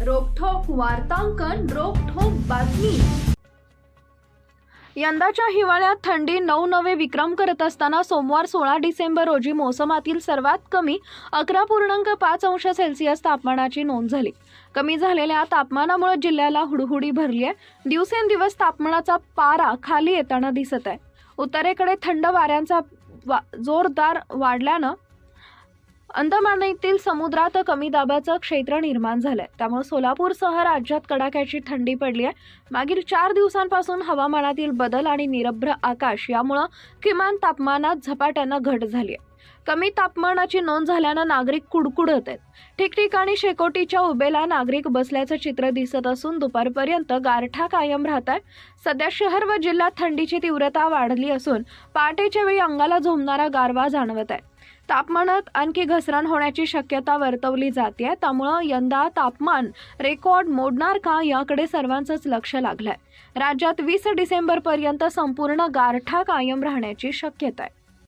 वार्तांकन रोखोक बातमी. यंदाच्या हिवाळ्यात थंडी नऊ नवे विक्रम करत असताना सोमवार सोळा डिसेंबर रोजी मोसमातील सर्वात कमी अकरा पूर्णांक पाच अंश सेल्सिअस तापमानाची नोंद झाली. कमी झालेल्या तापमानामुळे जिल्ह्याला हुडहुडी भरली आहे. दिवसेंदिवस तापमानाचा पारा खाली येताना दिसत आहे. उत्तरेकडे थंड वाऱ्यांचा वा जोरदार वाढल्यानं अंदमान येथील समुद्रात कमी दाबाचं क्षेत्र निर्माण झालंय. त्यामुळे सोलापूरसह राज्यात कडाक्याची थंडी पडली आहे. मागील चार दिवसांपासून हवामानातील बदल आणि निरभ्र आकाश यामुळं किमान तापमानात झपाट्यानं घट झाली आहे. कमी तापमानाची नोंद झाल्यानं नागरिक कुडकुडत आहेत. ठिकठिकाणी शेकोटीच्या उभेला नागरिक बसल्याचं चित्र दिसत असून दुपारपर्यंत गारठा कायम राहत आहे. सध्या शहर व जिल्ह्यात थंडीची तीव्रता वाढली असून पहाटेच्या वेळी अंगाला झोमणारा गारवा जाणवत आहे. तापमानात आणखी घसरण होण्याची शक्यता वर्तवली जाते त्यामुळं यंदा तापमान रेकॉर्ड मोडणार का याकडे सर्वांचंच लक्ष लागलंय. राज्यात वीस डिसेंबरपर्यंत संपूर्ण गारठा कायम राहण्याची शक्यता आहे